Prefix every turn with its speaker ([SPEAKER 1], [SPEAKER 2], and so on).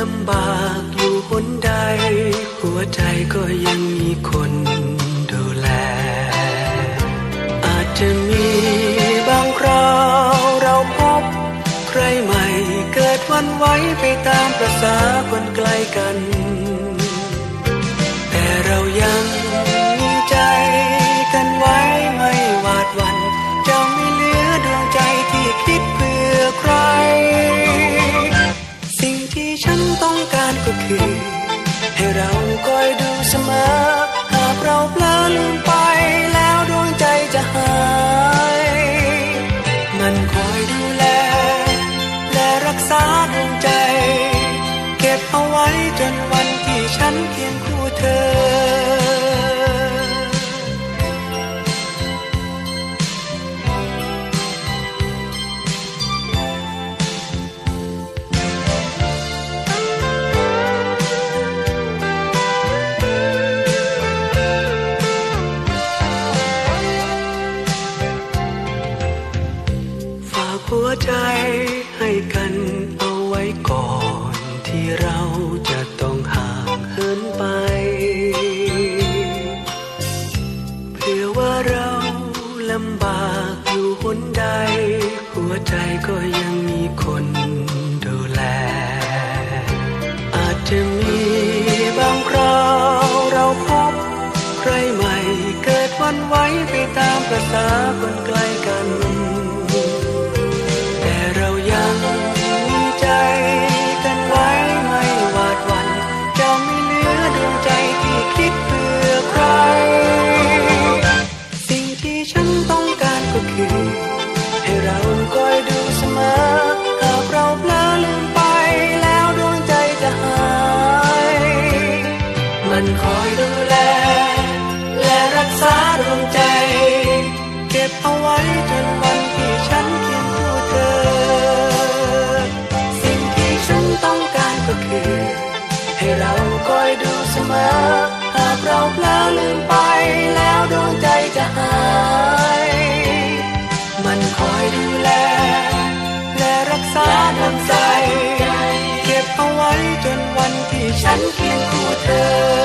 [SPEAKER 1] ลำบากอยู่หนใด หัวใจก็ยังมีคนดูแล อาจจะมีบางคราวเราพบ ใครใหม่เกิดวันไว้ไปตามประษาคนใกล้กัน แต่เรายัง ก็คือ ให้เราคอยดูเสมอหากเราเพลินลืมไป หัวใจให้กันเอาไว้ก่อนที่เราจะต้องห่างเหินไป เพื่อว่าเราลำบากอยู่หนใด หัวใจก็ยังมีคนดูแล อาจจะมีบางคราวเราพบ ใครใหม่เกิดวันไหวไปตามประษา งใจ เก็บเอาไว้จนวันที่ฉันคียงคู่เธอ สิ่งที่ฉันต้องการก็คือ ให้เราคอยดูเสมอ หากเราเผลอลืมไปแล้วดวงใจจะหาย มันคอยดูแล และรักษาน้ำใจ เก็บเอาไว้จนวันที่ฉันเคียงคู่เธอ